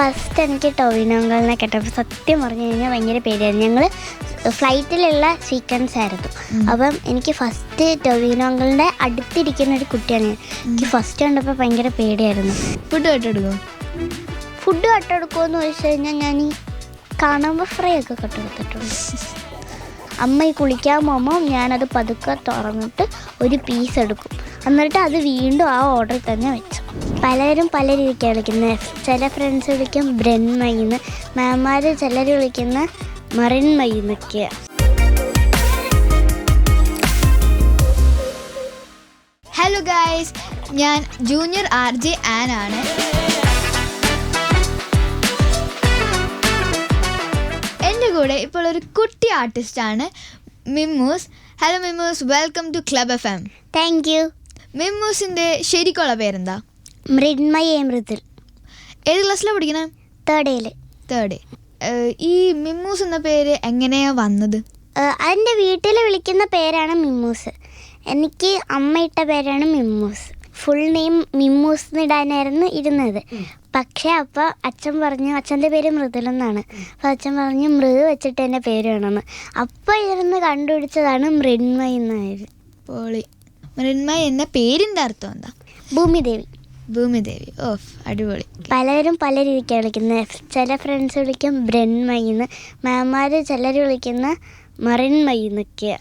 First എനിക്ക് ടൊവിനോങ്കളിനെ കേട്ടപ്പോൾ സത്യം പറഞ്ഞു കഴിഞ്ഞാൽ ഭയങ്കര പേടിയായിരുന്നു. ഞങ്ങൾ ഫ്ലൈറ്റിലുള്ള സീക്വൻസ് ആയിരുന്നു. അപ്പം എനിക്ക് ഫസ്റ്റ് ടൊവിനോങ്കളിന്റെ അടുത്തിരിക്കുന്ന ഒരു കുട്ടിയാണ് ഞാൻ. എനിക്ക് ഫസ്റ്റ് കണ്ടപ്പോൾ ഭയങ്കര പേടിയായിരുന്നു. ഫുഡ് കട്ടെടുക്കോ ഫുഡ് കട്ടെടുക്കുമെന്ന് ചോദിച്ചു കഴിഞ്ഞാൽ ഞാൻ ഈ കാണുമ്പോൾ ഫ്രൈ ഒക്കെ കട്ടെടുത്തിട്ടുണ്ട് അമ്മ ഈ കുളിക്കാൻ പോകുമ്പോൾ ഞാനത് പതുക്കെ തുറന്നിട്ട് ഒരു പീസ് എടുക്കും. എന്നിട്ട് അത് വീണ്ടും ആ ഓർഡറിൽ തന്നെ വെച്ചു. പലരും പല രീതിക്കാണ് വിളിക്കുന്നത്. ചില ഫ്രണ്ട്സ് വിളിക്കും ബ്രെൻമയിന്ന് മാമാർ ചിലർ വിളിക്കുന്ന മറിൻമയിന്നൊക്കെ ഹലോ ഗായ്സ് ഞാൻ ജൂനിയർ ആർ ജെ ആൻ ആണ്. എന്റെ കൂടെ ഇപ്പോൾ ഒരു കുട്ടി ആർട്ടിസ്റ്റാണ് Mimmus hello Mimmus welcome to club F M thank you മിമ്മൂസിന്റെ ശരിക്കുള്ള പേരെന്താ? മൃന്മയേ മൃദുൽ. ഏത് ക്ലാസ്സിലാണ് പഠിക്കണേ? ഡേയിൽ തേർഡ് ഈ മിമ്മൂസ് എന്ന പേര് എങ്ങനെയാ വന്നത്? എന്റെ വീട്ടിൽ വിളിക്കുന്ന പേരാണ് മിമ്മൂസ്. എനിക്ക് അമ്മ ഇട്ട പേരാണ് മിമ്മൂസ്. ഫുൾ നെയിം മിമ്മൂസ് എന്നിടാനായിരുന്നു ഇരുന്നത്. പക്ഷേ അപ്പോൾ അച്ഛൻ പറഞ്ഞു അച്ഛന്റെ പേര് മൃദുലെന്നാണ് അപ്പോൾ അച്ഛൻ പറഞ്ഞു മൃദു വെച്ചിട്ട് എന്റെ പേര് വേണമെന്ന്. അപ്പോൾ ഇരുന്ന് കണ്ടുപിടിച്ചതാണ് മൃന്മയെന്നായിരുന്നു പോളി. മൃന്മയ എന്ന പേരിന്റെ അർത്ഥം എന്താ? ഭൂമിദേവി. ഭൂമിദേവി. ഓഫ് അടിപൊളി. പലരും പല രീതിക്കാണ് വിളിക്കുന്നത് ചില ഫ്രണ്ട്സ് വിളിക്കും ബ്രൺമയിന്ന് മാമാർ ചിലർ വിളിക്കുന്ന മറിൻമയിന്നൊക്കെ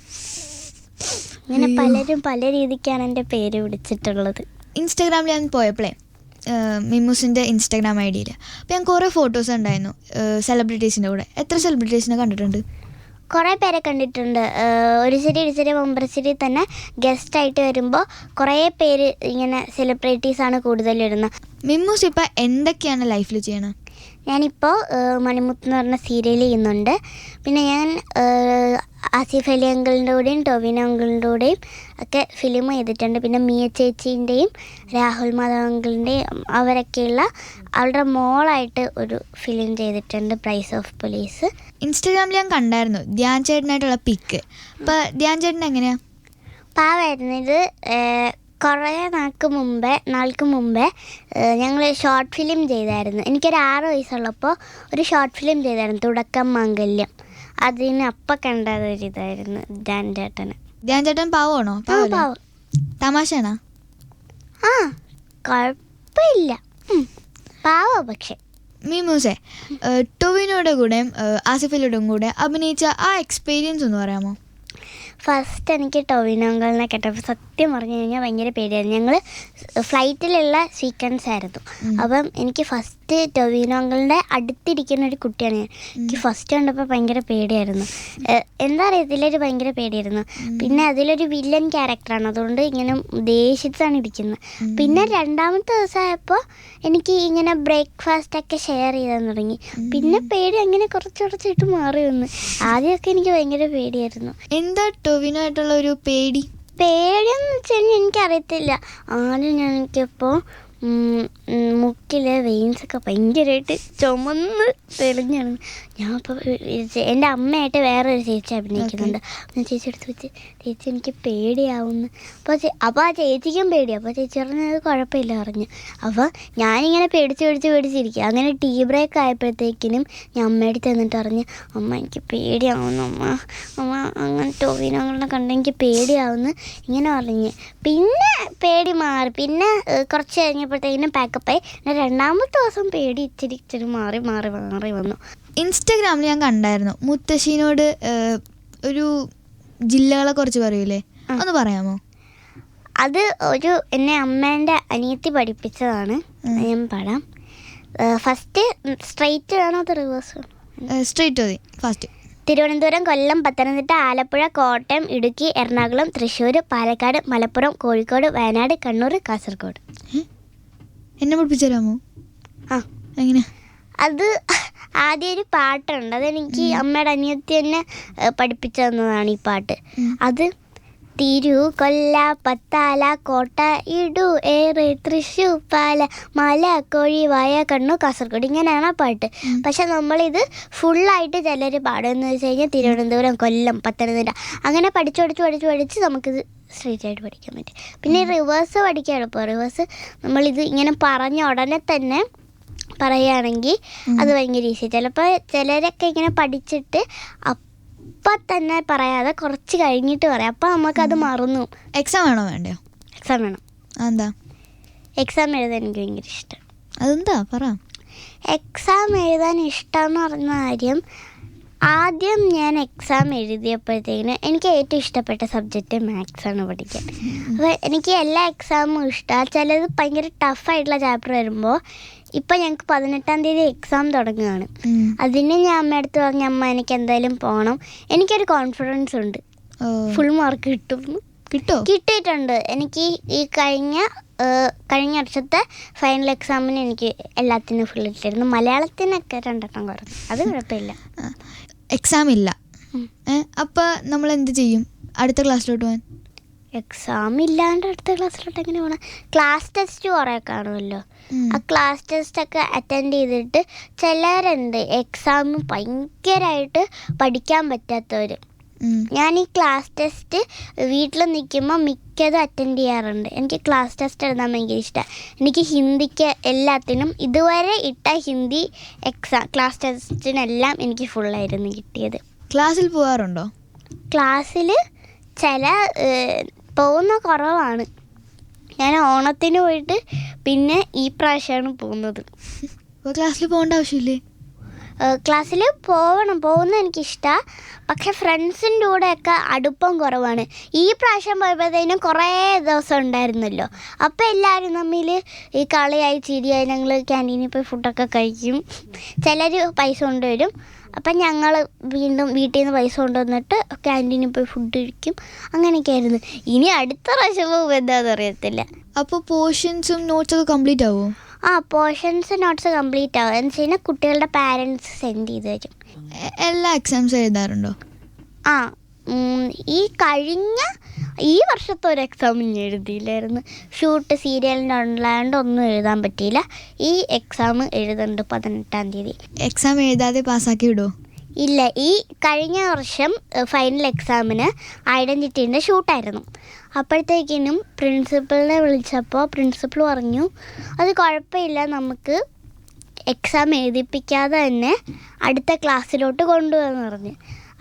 അങ്ങനെ പലരും പല രീതിക്കാണ് എന്റെ പേര് വിളിച്ചിട്ടുള്ളത്. ഇൻസ്റ്റാഗ്രാമിൽ ഞാൻ പോയപ്പോഴേ മിമ്മൂസിന്റെ ഇൻസ്റ്റാഗ്രാം ഐ ഡിയിൽ അപ്പോൾ ഞാൻ കുറേ ഫോട്ടോസ് ഉണ്ടായിരുന്നു സെലിബ്രിറ്റീസിന്റെ കൂടെ. എത്ര സെലിബ്രിറ്റീസിനെ കണ്ടിട്ടുണ്ട്? കുറേ പേരെ കണ്ടിട്ടുണ്ട്. ഒരു ശരി ഒരു ശരി മുമ്പറശ്ശേരി തന്നെ ഗസ്റ്റായിട്ട് വരുമ്പോൾ കുറേ പേര് ഇങ്ങനെ സെലിബ്രിറ്റീസാണ് കൂടുതൽ വരുന്നത്. മിമ്മൂസ് ഇപ്പം എന്തൊക്കെയാണ് ലൈഫിൽ ചെയ്യണത് ഞാനിപ്പോൾ മണിമുത്ത് എന്ന് പറഞ്ഞ സീരിയൽ ചെയ്യുന്നുണ്ട്. പിന്നെ ഞാൻ ആസിഫ് അലി അങ്കിളിന്റെ കൂടെയും ടോവിന അങ്കിളിന്റെ കൂടെയും ഒക്കെ ഫിലിം ചെയ്തിട്ടുണ്ട്. പിന്നെ മിയ ചേച്ചീന്റെയും രാഹുൽ മാധവ് അങ്കിളിന്റെയും അവരൊക്കെയുള്ള അവരുടെ മോളായിട്ട് ഒരു ഫിലിം ചെയ്തിട്ടുണ്ട് പ്രൈസ് ഓഫ് പോലീസ് ഇൻസ്റ്റാഗ്രാമിൽ ഞാൻ കണ്ടായിരുന്നു. ധ്യാൻ ചേട്ടനായിട്ടുള്ള പിക്ക് അപ്പോൾ ധ്യാൻ ചേട്ടൻ എങ്ങനെയാ? പാവായിരുന്നു ഇത് കുറേ നാൾക്ക് മുമ്പേ നാൾക്ക് മുമ്പേ ഞങ്ങൾ ഷോർട്ട് ഫിലിം ചെയ്തായിരുന്നു. എനിക്കൊരു ആറ് വയസ്സുള്ളപ്പോൾ ഒരു ഷോർട്ട് ഫിലിം ചെയ്തായിരുന്നു. തുടക്കം മാംഗല്യം. അതിന് അപ്പം കണ്ടത് ഒരു ഇതായിരുന്നു ധ്യാൻ ചേട്ടന്. ധ്യാൻ ചേട്ടൻ പാവമാണോ പാവ. തമാശയാണോ? ആ കുഴപ്പമില്ല പാവം പക്ഷെ. മിമ്മൂസേ ടൊവിനോയുടെ കൂടെയും ആസിഫലിയുടെയും കൂടെ അഭിനയിച്ച ആ എക്സ്പീരിയൻസ് ഒന്ന് പറയാമോ? ഫസ്റ്റ് എനിക്ക് ടൊവിനോങ്കളിനെ കേട്ടപ്പോൾ സത്യം പറഞ്ഞു കഴിഞ്ഞാൽ ഭയങ്കര പേടിയായിരുന്നു. ഞങ്ങൾ ഫ്ലൈറ്റിലുള്ള സീക്വൻസ് ആയിരുന്നു. അപ്പം എനിക്ക് ഫസ്റ്റ് ടൊവിനോങ്കളിന്റെ അടുത്തിരിക്കുന്ന ഒരു കുട്ടിയാണ് ഞാൻ. എനിക്ക് ഫസ്റ്റ് കണ്ടപ്പോൾ ഭയങ്കര പേടിയായിരുന്നു. എന്താ അറിയത്തില്ല ഒരു ഭയങ്കര പേടിയായിരുന്നു. പിന്നെ അതിലൊരു വില്ലൻ ക്യാരക്ടറാണ് അതുകൊണ്ട് ഇങ്ങനെ ദേഷ്യത്താണ് ഇരിക്കുന്നത് പിന്നെ രണ്ടാമത്തെ ദിവസമായപ്പോൾ എനിക്ക് ഇങ്ങനെ ബ്രേക്ക്ഫാസ്റ്റ് ഒക്കെ ഷെയർ ചെയ്യാൻ തുടങ്ങി. പിന്നെ പേടി അങ്ങനെ കുറച്ച് കുറച്ചായിട്ട് മാറി വന്നു. ആദ്യമൊക്കെ എനിക്ക് ഭയങ്കര പേടിയായിരുന്നു. എന്താ ടൊവിനോ ആയിട്ടുള്ള ഒരു പേടി? പേടിയെന്ന് വെച്ച് കഴിഞ്ഞാൽ എനിക്കറിയത്തില്ല. ആദ്യം ഞാൻ എനിക്കിപ്പോൾ മുക്കിലെ വെയിൻസ് ഒക്കെ ഭയങ്കരമായിട്ട് ചുമന്ന് തെളിഞ്ഞാണ്. ഞാൻ ഇപ്പോൾ എന്റെ അമ്മയായിട്ട് വേറൊരു ചേച്ചി അഭിനയിക്കുന്നുണ്ട്. ഞാൻ ചേച്ചി എടുത്ത് വെച്ച് ചേച്ചി എനിക്ക് പേടിയാവുന്നു. അപ്പോൾ അപ്പോൾ ആ ചേച്ചിക്കും പേടി അപ്പോൾ ചേച്ചി പറഞ്ഞത് കുഴപ്പമില്ല പറഞ്ഞു. അപ്പോൾ ഞാനിങ്ങനെ പേടിച്ച് പേടിച്ച് പേടിച്ചിരിക്കുക അങ്ങനെ ടീ ബ്രേക്ക് ആയപ്പോഴത്തേക്കിനും ഞാൻ അമ്മയുടെ തന്നിട്ട് പറഞ്ഞു അമ്മ എനിക്ക് പേടിയാവുന്നു അമ്മ. അമ്മ അങ്ങനെ ടോവിനോകളെ കണ്ട് എനിക്ക് പേടിയാവുന്നു. ഇങ്ങനെ പറഞ്ഞ്. പിന്നെ പേടി മാറി. പിന്നെ കുറച്ച് കുറച്ച് കഴിഞ്ഞപ്പോഴത്തേക്കിനും പാക്കപ്പായി രണ്ടാമത്തെ ദിവസം പേടി ഇച്ചിരി ഇച്ചിരി മാറി മാറി മാറി വന്നു. ഇൻസ്റ്റാഗ്രാമിൽ ഞാൻ കണ്ടായിരുന്നു. മുത്തശ്ശീനോട് ഒരു ജില്ലകളെ കുറിച്ച് പറയൂലേ? ഒന്ന് പറയാമോ? അത് ഒരു എന്നെ അമ്മേന്റെ അനിയത്തി പഠിപ്പിച്ചതാണ്. ഞാൻ പാടാം. ഫസ്റ്റ് സ്ട്രൈറ്റ് ആണോ അത് റിവേഴ്സ് സ്ട്രൈറ്റ് മതി. ഫസ്റ്റ് തിരുവനന്തപുരം കൊല്ലം പത്തനംതിട്ട ആലപ്പുഴ കോട്ടയം ഇടുക്കി എറണാകുളം തൃശ്ശൂർ പാലക്കാട് മലപ്പുറം കോഴിക്കോട് വയനാട് കണ്ണൂർ കാസർഗോഡ്. എന്നെ പഠിപ്പിച്ചു തരാമോ ആ. എങ്ങനെ? അത് ആദ്യം ഒരു പാട്ടുണ്ട്. അതെനിക്ക് അമ്മയുടെ അനിയത്തി തന്നെ പഠിപ്പിച്ചു തന്നതാണ് ഈ പാട്ട്. അത് തിരു കൊല്ല പത്താല കോട്ട ഇടു ഏറെ തൃശ്ശൂർ പാല മല കോഴി വായ കണ്ണു കാസർഗോഡ് ഇങ്ങനെയാണ് ആ പാട്ട്. പക്ഷെ നമ്മളിത് ഫുള്ളായിട്ട് ചിലർ പാടുമെന്ന് വെച്ച് കഴിഞ്ഞാൽ തിരുവനന്തപുരം കൊല്ലം പത്തനംതിട്ട. അങ്ങനെ പഠിച്ചു പഠിച്ച് പഠിച്ച് പഠിച്ച് നമുക്കിത് സ്ട്രീറ്റ് ആയിട്ട് പഠിക്കാൻ പറ്റും. പിന്നെ റിവേഴ്സ് പഠിക്കാൻ എളുപ്പം റിവേഴ്സ് നമ്മളിത് ഇങ്ങനെ പറഞ്ഞ ഉടനെ തന്നെ പറയുകയാണെങ്കിൽ അത് ഭയങ്കര ഈസി ചിലപ്പോൾ ചിലരൊക്കെ ഇങ്ങനെ പഠിച്ചിട്ട് അപ്പം തന്നെ പറയാതെ കുറച്ച് കഴിഞ്ഞിട്ട് പറയാം. അപ്പം നമുക്കത് മറന്നു. എക്സാം വേണോ വേണ്ടയോ? എക്സാം വേണം. എന്താ എക്സാം എഴുതാൻ എനിക്ക് ഭയങ്കര ഇഷ്ടം. അതെന്താ? പറ. എക്സാം എഴുതാൻ ഇഷ്ടമെന്ന് പറഞ്ഞ കാര്യം ആദ്യം ഞാൻ എക്സാം എഴുതിയപ്പോഴത്തേക്കിന് എനിക്ക് ഏറ്റവും ഇഷ്ടപ്പെട്ട സബ്ജക്റ്റ് മാത്സ് ആണ് പഠിക്കാൻ. അപ്പോൾ എനിക്ക് എല്ലാ എക്സാമും ഇഷ്ടമാണ് ചിലത് ഭയങ്കര ടഫായിട്ടുള്ള ചാപ്റ്റർ വരുമ്പോൾ ഇപ്പം ഞങ്ങൾക്ക് പതിനെട്ടാം തീയതി എക്സാം തുടങ്ങുകയാണ്. അതിന് ഞാൻ അമ്മ അടുത്ത് പറഞ്ഞ അമ്മ എനിക്ക് എന്തായാലും പോകണം എനിക്കൊരു കോൺഫിഡൻസ് ഉണ്ട്. ഫുൾ മാർക്ക് കിട്ടും. കിട്ടോ? കിട്ടിയിട്ടുണ്ട്. എനിക്ക് ഈ കഴിഞ്ഞ കഴിഞ്ഞ വർഷത്തെ ഫൈനൽ എക്സാമിന് എനിക്ക് എല്ലാത്തിനും ഫുൾ ഇട്ടിരുന്നു. മലയാളത്തിനൊക്കെ രണ്ടെണ്ണം കുറഞ്ഞു. അത് കുഴപ്പമില്ല. എക്സാം ഇല്ല. അപ്പോൾ അപ്പൊ നമ്മൾ എന്ത് ചെയ്യും? അടുത്ത ക്ലാസ്സിലോട്ട് പോകാൻ എക്സാം ഇല്ലാണ്ട് അടുത്ത ക്ലാസ്സിലോട്ട് എങ്ങനെ പോകണം ക്ലാസ് ടെസ്റ്റ് കുറേ കാണുമല്ലോ ആ ക്ലാസ് ടെസ്റ്റ് ഒക്കെ അറ്റൻഡ് ചെയ്തിട്ട് ചിലരെന്ത്? എക്സാം ഭയങ്കരമായിട്ട് പഠിക്കാൻ പറ്റാത്തവർ. ഞാൻ ഈ ക്ലാസ് ടെസ്റ്റ് വീട്ടിൽ നിൽക്കുമ്പോൾ മിക്കതും അറ്റൻഡ് ചെയ്യാറുണ്ട്. എനിക്ക് ക്ലാസ് ടെസ്റ്റ് എഴുതാൻ ഭയങ്കര ഇഷ്ടമാണ് എനിക്ക് ഹിന്ദിക്ക് എല്ലാത്തിനും ഇതുവരെ ഇട്ട ഹിന്ദി എക്സാം ക്ലാസ് ടെസ്റ്റിനെല്ലാം എനിക്ക് ഫുള്ളായിരുന്നു കിട്ടിയത്. ക്ലാസ്സിൽ പോകാറുണ്ടോ ക്ലാസ്സിൽ ചില പോകുന്ന കുറവാണ്. ഞാൻ ഓണത്തിന് പോയിട്ട് പിന്നെ ഈ പ്രാവശ്യമാണ് പോകുന്നത്. അപ്പോൾ ക്ലാസ്സിൽ പോകേണ്ട ആവശ്യമില്ലേ? ക്ലാസ്സിൽ പോകണം പോകുന്നത് എനിക്കിഷ്ടമാണ് പക്ഷെ ഫ്രണ്ട്സിന്റെ കൂടെയൊക്കെ അടുപ്പം കുറവാണ്. ഈ പ്രാവശ്യം പോയപ്പോഴത്തേനും കുറേ ദിവസം ഉണ്ടായിരുന്നല്ലോ. അപ്പോൾ എല്ലാവരും തമ്മിൽ ഈ കളിയായി ചിരിയായി ഞങ്ങൾ ക്യാന്റീനിൽ പോയി ഫുഡൊക്കെ കഴിക്കും. ചിലർ പൈസ കൊണ്ടുവരും. അപ്പം ഞങ്ങൾ വീണ്ടും വീട്ടിൽ നിന്ന് പൈസ കൊണ്ടുവന്നിട്ട് ക്യാന്റീനിൽ പോയി ഫുഡ് കഴിക്കും. അങ്ങനെയൊക്കെ ആയിരുന്നു ഇനി അടുത്ത പ്രാവശ്യം പോകുമ്പോൾ എന്താണെന്ന് അറിയത്തില്ല. അപ്പോൾ പോർഷൻസും നോട്ട്സൊക്കെ കംപ്ലീറ്റ് ആവുമോ ആ പോർഷൻസ് നോട്ട്സ് കംപ്ലീറ്റ് ആവും. എന്ന് വെച്ച് കഴിഞ്ഞാൽ കുട്ടികളുടെ പാരൻസ് സെൻഡ് ചെയ്ത് തരും എല്ലാ എക്സാംസ് എഴുതാറുണ്ടോ? ആ ഈ കഴിഞ്ഞ ഈ വർഷത്തെ ഒരു എക്സാം ഞാൻ എഴുതിയില്ലായിരുന്നു. ഷൂട്ട് സീരിയലിന്റെ ഉണ്ടായതുകൊണ്ട് ഒന്നും എഴുതാൻ പറ്റിയില്ല. ഈ എക്സാം എഴുതുന്നുണ്ട് പതിനെട്ടാം തീയതി. എക്സാം എഴുതാതെ പാസ്സാക്കി വിടുമോ ഇല്ല ഈ കഴിഞ്ഞ വർഷം ഫൈനൽ എക്സാമിന് ഐഡന്റിറ്റീന്റെ ഷൂട്ടായിരുന്നു അപ്പോഴത്തേക്കിനും പ്രിൻസിപ്പളിനെ വിളിച്ചപ്പോൾ പ്രിൻസിപ്പൾ പറഞ്ഞു അത് കുഴപ്പമില്ല നമുക്ക് എക്സാം എഴുതിപ്പിക്കാതെ തന്നെ അടുത്ത ക്ലാസ്സിലോട്ട് കൊണ്ടുപോകാന്ന് പറഞ്ഞു.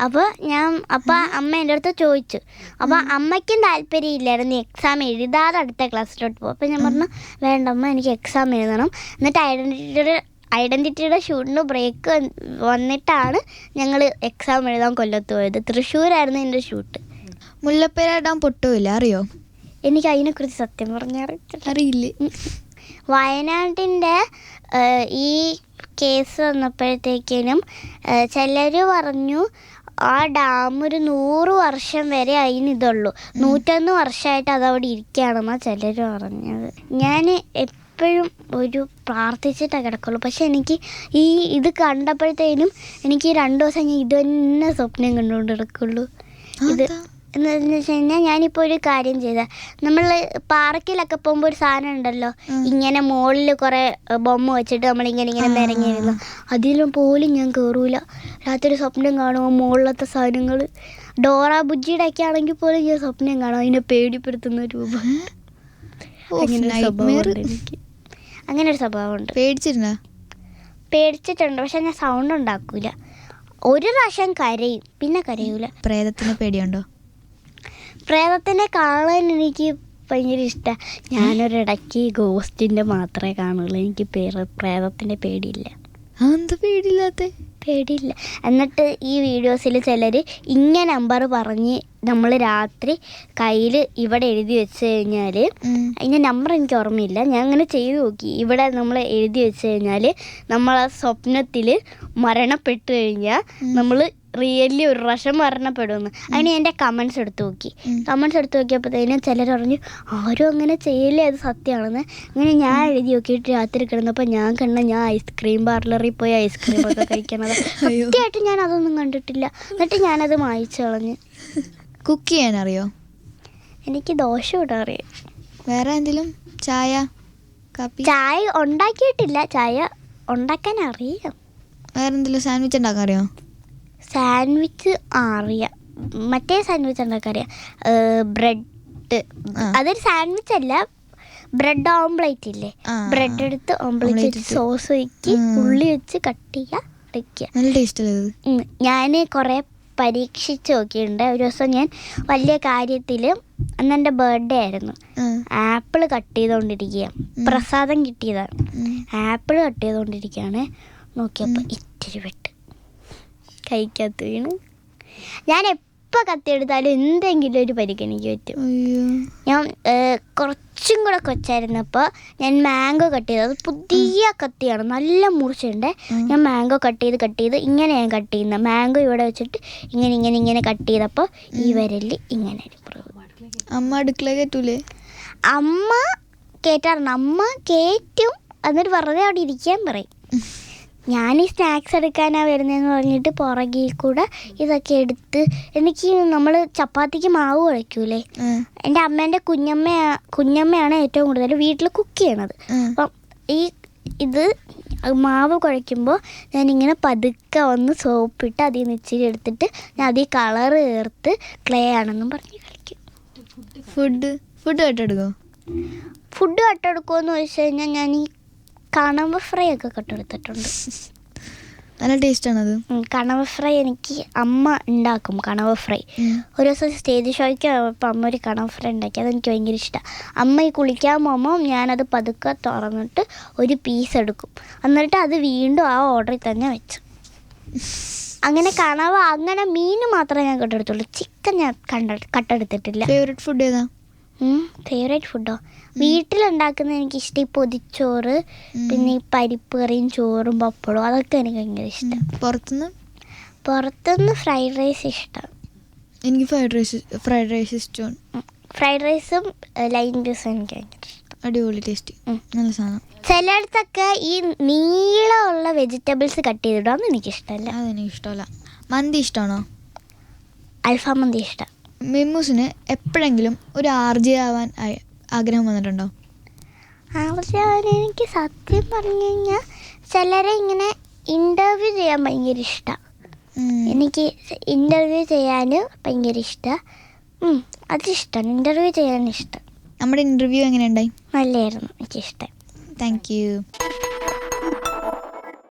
അപ്പോൾ ഞാൻ അപ്പോൾ അമ്മ എന്റെ അടുത്ത് ചോദിച്ചു അപ്പോൾ അമ്മയ്ക്കും താല്പര്യമില്ലായിരുന്നു എക്സാം എഴുതാതെ അടുത്ത ക്ലാസ്സിലോട്ട് പോകും അപ്പോൾ ഞാൻ പറഞ്ഞു വേണ്ട അമ്മ എനിക്ക് എക്സാം എഴുതണം. എന്നിട്ട് ഐഡന്റിറ്റിയുടെ ഐഡന്റിറ്റിയുടെ ഷൂട്ടിന് ബ്രേക്ക് വന്നിട്ടാണ് ഞങ്ങൾ എക്സാം എഴുതാൻ കൊല്ലത്ത് പോയത്. തൃശ്ശൂരായിരുന്നു എന്റെ ഷൂട്ട് മുല്ലപ്പേര ഡാം പൊട്ടുമില്ല അറിയോ? എനിക്ക് അതിനെക്കുറിച്ച് സത്യം പറഞ്ഞാൽ അറിയില്ല. വയനാട്ടിന്റെ ഈ കേസ് വന്നപ്പോഴത്തേക്കിനും ചിലർ പറഞ്ഞു ആ ഡാം ഒരു നൂറ് വർഷം വരെ അതിന് ഇതുള്ളൂ നൂറ്റൊന്ന് വർഷമായിട്ട് അതവിടെ ഇരിക്കുകയാണെന്നാണ് ചിലർ പറഞ്ഞത്. ഞാൻ എപ്പോഴും ഒരു പ്രാർത്ഥിച്ചിട്ടേ കിടക്കുള്ളൂ. പക്ഷെ എനിക്ക് ഈ ഇത് കണ്ടപ്പോഴത്തേനും എനിക്ക് രണ്ട് ദിവസം ഞാൻ ഇത് തന്നെ സ്വപ്നം കണ്ടുകൊണ്ട് കിടക്കുള്ളൂ ഇത്? എന്ന് വെച്ച് കഴിഞ്ഞാൽ ഞാനിപ്പോൾ ഒരു കാര്യം ചെയ്ത. നമ്മൾ പാർക്കിലൊക്കെ പോകുമ്പോൾ ഒരു സാധനം ഉണ്ടല്ലോ. ഇങ്ങനെ മുകളിൽ കുറേ ബൊമ്മ വെച്ചിട്ട് നമ്മളിങ്ങനെ ഇങ്ങനെ. നിരങ്ങിയിരുന്നു അതിലും പോലും ഞാൻ കയറൂല രാത്രി സ്വപ്നം കാണുമോ മുകളിലത്തെ സാധനങ്ങൾ ഡോറ ബുജിയുടെ ഒക്കെ ആണെങ്കിൽ പോലും ഞാൻ സ്വപ്നം കാണും. അതിനെ പേടിപ്പെടുത്തുന്ന രൂപം. അങ്ങനെ സ്വഭാവം എനിക്ക്. അങ്ങനെ ഒരു സ്വഭാവമുണ്ട്. പേടിച്ചിരുന്ന? പേടിച്ചിട്ടുണ്ട്. പക്ഷെ ഞാൻ സൗണ്ട് ഉണ്ടാക്കൂല. ഒരു പ്രാവശ്യം കരയും. പിന്നെ കരയൂല. പ്രേതത്തിന് പേടിയുണ്ടോ? പ്രേതത്തിനെ കാണാൻ എനിക്ക് ഭയങ്കര ഇഷ്ടമാണ് ഞാനൊരിടയ്ക്ക് ഗോസ്റ്റിന്റെ മാത്രമേ കാണുള്ളൂ. എനിക്ക് പേര് പ്രേതത്തിന്റെ പേടിയില്ല. എന്താ പേടിയില്ലാത്ത? പേടിയില്ല. എന്നിട്ട് ഈ വീഡിയോസിൽ ചിലർ ഇങ്ങനെ നമ്പർ പറഞ്ഞ് നമ്മൾ രാത്രി കയ്യിൽ ഇവിടെ എഴുതി വെച്ച് കഴിഞ്ഞാൽ അതിന്റെ നമ്പർ എനിക്ക് ഓർമ്മയില്ല. ഞാൻ അങ്ങനെ ചെയ്തു നോക്കി. ഇവിടെ നമ്മൾ എഴുതി വെച്ച് കഴിഞ്ഞാൽ നമ്മൾ ആ സ്വപ്നത്തിൽ മരണപ്പെട്ട് കഴിഞ്ഞാൽ നമ്മൾ റിയലി ഒരു പ്രാവശ്യം മരണപ്പെടുമെന്ന്. അതിന് എന്റെ കമൻസ് എടുത്തു നോക്കി. കമൻസ് എടുത്ത് നോക്കിയപ്പോഴത്തേനും ചിലർ പറഞ്ഞു ആരും അങ്ങനെ ചെയ്യില്ലേ? അത് സത്യമാണെന്ന്. അങ്ങനെ ഞാൻ എഴുതി നോക്കിയിട്ട് രാത്രി കിടന്നപ്പോൾ ഞാൻ കണ്ട ഞാൻ ഐസ്ക്രീം പാർലറിൽ പോയി ഐസ്ക്രീം ഒക്കെ കഴിക്കണത്. കൃത്യമായിട്ട് സത്യമായിട്ട് ഞാൻ അതൊന്നും കണ്ടിട്ടില്ല. എന്നിട്ട് ഞാനത് മായിച്ചു കളഞ്ഞ്. കുക്ക് ചെയ്യാൻ അറിയോ എനിക്ക് ദോശ ഇടാൻ അറിയാം. വേറെ എന്തെങ്കിലും? ചായ? കാപ്പി? ചായ ഉണ്ടാക്കിയിട്ടില്ല. ചായ ഉണ്ടാക്കാൻ അറിയാം. വേറെന്തെങ്കിലും സാൻഡ്വിച്ച് ഉണ്ടാക്കാൻ അറിയോ? സാൻഡ്വിച്ച് അറിയാം. മറ്റേ സാൻഡ്വിച്ച് ഉണ്ടാക്കാൻ അറിയാം ബ്രെഡ്. അതൊരു സാൻഡ്വിച്ച് അല്ല ബ്രെഡ് ഓംപ്ലേറ്റ് ഇല്ലേ ബ്രെഡ് എടുത്ത് ഓംപ്ലേറ്റ് വെച്ച്. സോസ് ഒഴിക്കി ഉള്ളി വെച്ച് കട്ട് ചെയ്യുക അടയ്ക്കുക നല്ല ടേസ്റ്റ് ഞാൻ കുറേ പരീക്ഷിച്ച് നോക്കിയിട്ടുണ്ട്. ഒരു ദിവസം ഞാൻ വലിയ കാര്യത്തിൽ അന്ന് എന്റെ ബർത്ത്ഡേ ആയിരുന്നു. ആപ്പിൾ കട്ട് ചെയ്തുകൊണ്ടിരിക്കുക പ്രസാദം കിട്ടിയതാണ്. ആപ്പിൾ കട്ട് ചെയ്തുകൊണ്ടിരിക്കുകയാണ് നോക്കിയപ്പോൾ ഇത്തിരി വെട്ട് കഴിക്കകത്ത് വീണ് ഞാൻ എപ്പോൾ കത്തിയെടുത്താലും എന്തെങ്കിലും ഒരു പരിഗണിക്ക് പറ്റും. ഞാൻ കുറച്ചും കൂടെ കൊച്ചായിരുന്നപ്പോൾ ഞാൻ മാംഗോ കട്ട് ചെയ്തത് അത് പുതിയ കത്തിയാണ്. നല്ല മുറിച്ചുണ്ട്. ഞാൻ മാംഗോ കട്ട് ചെയ്ത് കട്ട് ചെയ്ത് ഇങ്ങനെ ഞാൻ കട്ട് ചെയ്യുന്നത് മാംഗോ ഇവിടെ വെച്ചിട്ട് ഇങ്ങനെ ഇങ്ങനെ ഇങ്ങനെ കട്ട് ചെയ്തപ്പോൾ ഈ വരൽ ഇങ്ങനെ ഒരു. അമ്മ അടുക്കള കയറ്റൂലേ അമ്മ കേട്ടാറുണ്ട് അമ്മ കേറ്റും. എന്നിട്ട് വെറുതെ അവിടെ ഇരിക്കാൻ പറയും. ഞാൻ ഈ സ്നാക്സ് എടുക്കാനാണ് വരുന്നതെന്ന് പറഞ്ഞിട്ട് പുറകിൽ കൂടെ ഇതൊക്കെ എടുത്ത് എനിക്ക് നമ്മൾ ചപ്പാത്തിക്ക് മാവ് കുഴയ്ക്കൂലേ എന്റെ അമ്മേന്റെ കുഞ്ഞമ്മ കുഞ്ഞമ്മയാണ് ഏറ്റവും കൂടുതൽ വീട്ടിൽ കുക്ക് ചെയ്യണത്. അപ്പം ഈ ഇത് മാവ് കുഴയ്ക്കുമ്പോൾ ഞാനിങ്ങനെ പതുക്കെ ഒന്ന് സോപ്പിട്ട് അതിൽ നിന്ന് ഇച്ചിരി എടുത്തിട്ട് ഞാൻ അതിൽ കളർ ചേർത്ത് ക്ലേ ആണെന്നും പറഞ്ഞ് കളിക്കും. ഫുഡ് ഫുഡ് കട്ടെടുക്കോ ഫുഡ് കട്ടെടുക്കുമെന്ന് ചോദിച്ചു കഴിഞ്ഞാൽ ഞാൻ ഈ കണവ ഫ്രൈ ഒക്കെ കട്ടെടുത്തിട്ടുണ്ട് നല്ല ടേസ്റ്റ് ആണത് ഉം, കണവ ഫ്രൈ എനിക്ക് അമ്മ ഉണ്ടാക്കും കണവ ഫ്രൈ. ഒരു ദിവസം സ്റ്റേജ് ഷോയ്ക്ക് പോയപ്പോൾ അമ്മ ഒരു കണവ ഫ്രൈ ഉണ്ടാക്കി. അതെനിക്ക് ഭയങ്കര ഇഷ്ടമാണ് അമ്മ ഈ കുളിക്കാൻ പോകുമ്പോൾ ഞാനത് പതുക്കെ തുറന്നിട്ട് ഒരു പീസ് എടുക്കും. എന്നിട്ട് അത് വീണ്ടും ആ ഓർഡറിൽ തന്നെ വെച്ചു. അങ്ങനെ കണവ അങ്ങനെ മീൻ മാത്രമേ ഞാൻ കട്ടെടുത്തുള്ളൂ ചിക്കൻ ഞാൻ കണ്ട കട്ടെടുത്തിട്ടില്ല. ഫേവറേറ്റ് ഫുഡ് ഏതാ? ഫേവറേറ്റ് ഫുഡോ വീട്ടിലുണ്ടാക്കുന്ന എനിക്ക് ഇഷ്ടം ഈ പൊതിച്ചോറ് പിന്നെ ഈ പരിപ്പ് കറിയും ചോറും പപ്പടവും അതൊക്കെ എനിക്ക് ഭയങ്കര ഇഷ്ടം. പുറത്തുനിന്ന് പുറത്തുനിന്ന് ഫ്രൈഡ് റൈസ് ഇഷ്ടം. എനിക്ക് ഫ്രൈഡ് റൈസ് ഫ്രൈഡ് റൈസ് ഇഷ്ടമാണ്. ഫ്രൈഡ് റൈസും ലൈൻ ജ്യൂസും എനിക്ക് ഭയങ്കര ഇഷ്ടം. അടിപൊളി ടേസ്റ്റ് നല്ല സാധനം. ചിലയിടത്തൊക്കെ ഈ നീളമുള്ള വെജിറ്റബിൾസ് കട്ട് ചെയ്തിടാന്ന് എനിക്കിഷ്ടമല്ല. അതെനിക്ക് ഇഷ്ടമല്ല. മന്തി ഇഷ്ടമാണോ? അൽഫാം മന്തി ഇഷ്ടം. മിമ്മൂസിന് എപ്പോഴെങ്കിലും ഒരു ആർജി ആവാൻ ആഗ്രഹം വന്നിട്ടുണ്ടോ? ആവശ്യം എനിക്ക് സത്യം പറഞ്ഞു കഴിഞ്ഞാൽ ചിലരെ ഇങ്ങനെ ഇന്റർവ്യൂ ചെയ്യാൻ ഭയങ്കര ഇഷ്ടമാണ് എനിക്ക് ഇന്റർവ്യൂ ചെയ്യാൻ ഭയങ്കര ഇഷ്ടമാണ് അതിഷ്ടമാണ് ഇന്റർവ്യൂ ചെയ്യാൻ ഇഷ്ടം. നമ്മുടെ ഇന്റർവ്യൂ എങ്ങനെയുണ്ടായി? നല്ലതായിരുന്നു എനിക്കിഷ്ടം താങ്ക് യു